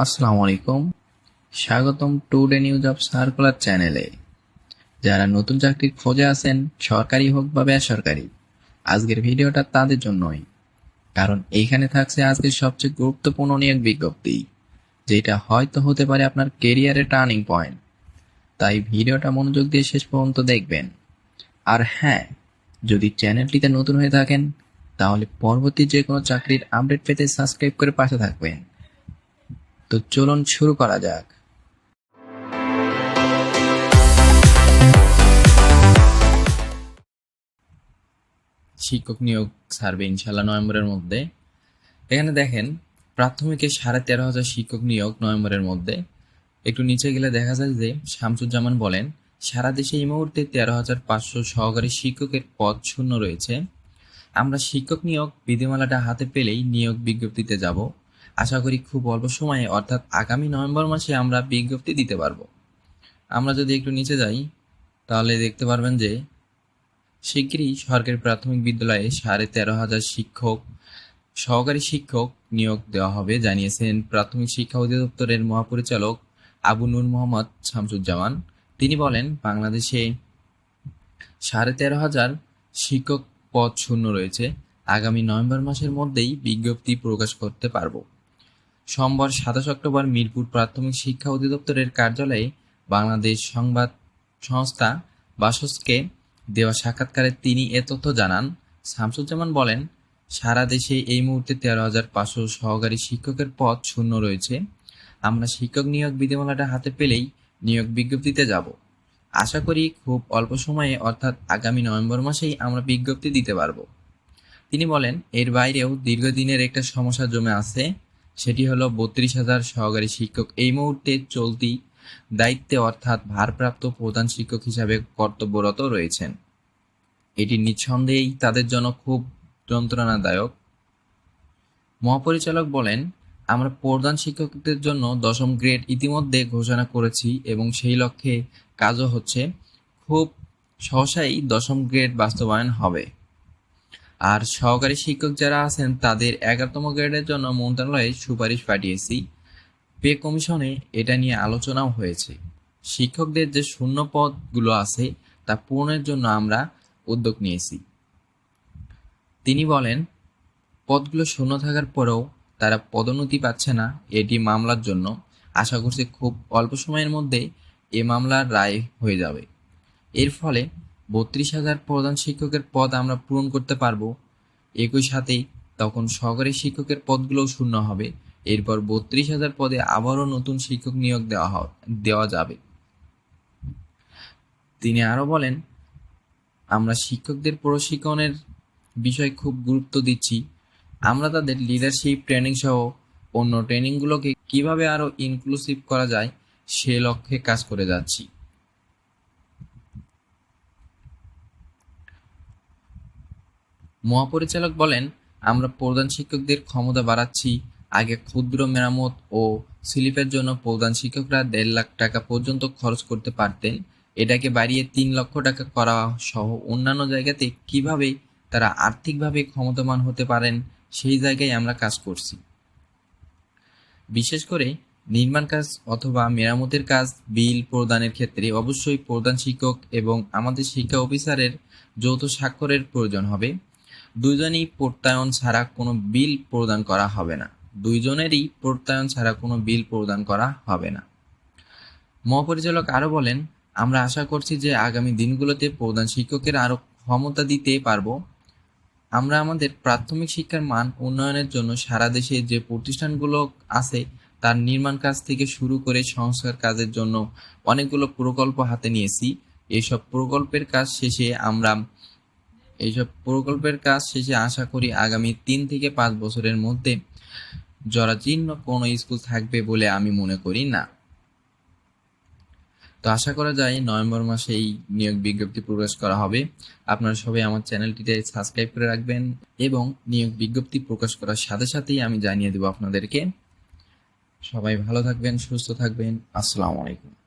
আসসালামু আলাইকুম স্বাগতম টুডে নিউজ অফ সার্কুলার চ্যানেলে। যারা নতুন চাকরির খোঁজে আছেন, সরকারি হোক বা বেসরকারি, আজকের ভিডিওটা তাদের জন্যই। কারণ এইখানে থাকছে আজকের সবচেয়ে গুরুত্বপূর্ণ নিয়োগ বিজ্ঞপ্তি, যেটা হয়তো হতে পারে আপনার কেরিয়ারের টার্নিং পয়েন্ট। তাই ভিডিওটা মনোযোগ দিয়ে শেষ পর্যন্ত দেখবেন। আর হ্যাঁ যদি চ্যানেলটিতে নতুন হয়ে থাকেন, তাহলে পরবর্তী যে কোনো চাকরির আপডেট পেতে সাবস্ক্রাইব করে পাশে থাকবেন। তো চলুন শুরু করা যাক। শিক্ষক নিয়োগ ছাড়বে ইনশাল্লাহ নভেম্বরের মধ্যে। এখানে দেখেন, প্রাথমিকে সাড়ে তেরো হাজার শিক্ষক নিয়োগ নভেম্বরের মধ্যে। একটু নিচে গেলে দেখা যায় যে শামসুজ্জামান বলেন, সারা দেশে এই মুহূর্তে তেরো হাজার পাঁচশো সহকারী শিক্ষকের পদ শূন্য রয়েছে। আমরা শিক্ষক নিয়োগ বিধিমালাটা হাতে পেলেই নিয়োগ বিজ্ঞপ্তিতে যাব। আশা করি খুব অল্প সময়ে, অর্থাৎ আগামী নভেম্বর মাসে আমরা বিজ্ঞপ্তি দিতে পারব। আমরা যদি একটু নিচে যাই, তাহলে দেখতে পারবেন যে শিগগিরই সরকারি প্রাথমিক বিদ্যালয়ে সাড়ে তেরো হাজার শিক্ষক, সহকারী শিক্ষক নিয়োগ দেওয়া হবে, জানিয়েছেন প্রাথমিক শিক্ষা অধিদপ্তরের মহাপরিচালক আবু নূর মোহাম্মদ শামসুজ্জামান। তিনি বলেন, বাংলাদেশে সাড়ে তেরো হাজার শিক্ষক পদ শূন্য রয়েছে। আগামী নভেম্বর মাসের মধ্যেই বিজ্ঞপ্তি প্রকাশ করতে পারব। সোমবার সাতাশ অক্টোবর মিরপুর প্রাথমিক শিক্ষা অধিদপ্তরের কার্যালয়ে বাংলাদেশ সংবাদ সংস্থা বাসসকে দেওয়া সাক্ষাৎকারে তিনি এ তথ্য জানান। শামসুজ্জামান বলেন, সারা দেশে এই মুহূর্তে তেরো হাজার পাঁচশো সহকারী শিক্ষকের পদ শূন্য রয়েছে। আমরা শিক্ষক নিয়োগ বিধিমালাটা হাতে পেলেই নিয়োগ বিজ্ঞপ্তিতে যাব। আশা করি খুব অল্প সময়ে, অর্থাৎ আগামী নভেম্বর মাসেই আমরা বিজ্ঞপ্তি দিতে পারব। তিনি বলেন, এর বাইরেও দীর্ঘদিনের একটা সমস্যা জমে আছে। সেটি হলো বত্রিশ হাজার সহকারী শিক্ষক। এই মুহূর্তে চলতি দায়িত্বে অর্থাৎ ভারপ্রাপ্ত প্রধান শিক্ষক হিসাবে কর্তব্যরত রয়েছেন। এটি নিঃসন্দেহেই তাদের জন্য খুব যন্ত্রণাদায়ক। মহাপরিচালক বলেন, আমরা প্রধান শিক্ষকদের জন্য দশম গ্রেড ইতিমধ্যে ঘোষণা করেছি এবং সেই লক্ষ্যে কাজও হচ্ছে। খুব সহসাই দশম গ্রেড বাস্তবায়ন হবে। আর সহকারী শিক্ষক যারা আছেন, তাদের এগারোতম গ্রেডের জন্য মন্ত্রণালয়ে সুপারিশ পাঠিয়েছি। পে কমিশনে এটা নিয়ে আলোচনাও হয়েছে। শিক্ষকদের যে শূন্য পদগুলো আছে, তা পূরণের জন্য আমরা উদ্যোগ নিয়েছি। তিনি বলেন, পদগুলো শূন্য থাকার পরেও তারা পদোন্নতি পাচ্ছে না এটি মামলার জন্য। আশা করছি খুব অল্প সময়ের মধ্যে এ মামলার রায় হয়ে যাবে। এর ফলে বত্রিশ হাজার প্রধান শিক্ষকের পদ আমরা পূরণ করতে পারব। একই সাথেই তখন সহকারী শিক্ষকের পদগুলোও শূন্য হবে। এরপর বত্রিশ হাজার পদে আবারও নতুন শিক্ষক নিয়োগ দেওয়া দেওয়া যাবে। তিনি আরও বলেন, আমরা শিক্ষকদের প্রশিক্ষণের বিষয় খুব গুরুত্ব দিচ্ছি। আমরা তাদের লিডারশিপ ট্রেনিং সহ অন্য ট্রেনিংগুলোকে কীভাবে আরও ইনক্লুসিভ করা যায় সে লক্ষ্যে কাজ করে যাচ্ছি। মহাপরিচালক বলেন, আমরা প্রধান শিক্ষকদের ক্ষমতা বাড়াচ্ছি। আগে ক্ষুদ্র মেরামত ও স্লিপের জন্য প্রধান শিক্ষকরা দেড় লাখ টাকা পর্যন্ত খরচ করতে পারতেন। এটাকে বাড়িয়ে তিন লক্ষ টাকা করা সহ অন্যান্য জায়গাতে কীভাবে তারা আর্থিকভাবে ক্ষমতামান হতে পারেন, সেই জায়গায় আমরা কাজ করছি। বিশেষ করে নির্মাণ কাজ অথবা মেরামতের কাজ, বিল প্রদানের ক্ষেত্রে অবশ্যই প্রধান শিক্ষক এবং আমাদের শিক্ষা অফিসারের যৌথ স্বাক্ষরের প্রয়োজন হবে। দুইজনই প্রত্যয়ন ছাড়া কোনো বিল প্রদান করা হবে না। দুইজনেরই প্রত্যয়ন ছাড়া কোনো বিল প্রদান করা হবে না। মহাপরিচালক আরও বলেন, আমরা আশা করছি যে আগামী দিনগুলোতে প্রধান শিক্ষকের আরও ক্ষমতা দিতে পারব। আমরা আমাদের প্রাথমিক শিক্ষার মান উন্নয়নের জন্য সারা দেশে যে প্রতিষ্ঠানগুলো আছে, তার নির্মাণ কাজ থেকে শুরু করে সংস্কার কাজের জন্য অনেকগুলো প্রকল্প হাতে নিয়েছি। এসব প্রকল্পের কাজ শেষে আমরা এইসব প্রকল্পের কাজ শেষে আশা করি আগামী তিন থেকে পাঁচ বছরের মধ্যে জরাজীর্ণ কোনো স্কুল থাকবে বলে আমি মনে করি না। তো আশা করা যায় নভেম্বর মাসে এই নিয়োগ বিজ্ঞপ্তি প্রকাশ করা হবে। আপনারা সবাই আমার চ্যানেলটিতে সাবস্ক্রাইব করে রাখবেন এবং নিয়োগ বিজ্ঞপ্তি প্রকাশ করার সাথে সাথেই আমি জানিয়ে দেবো আপনাদেরকে। সবাই ভালো থাকবেন, সুস্থ থাকবেন। আসসালামু আলাইকুম।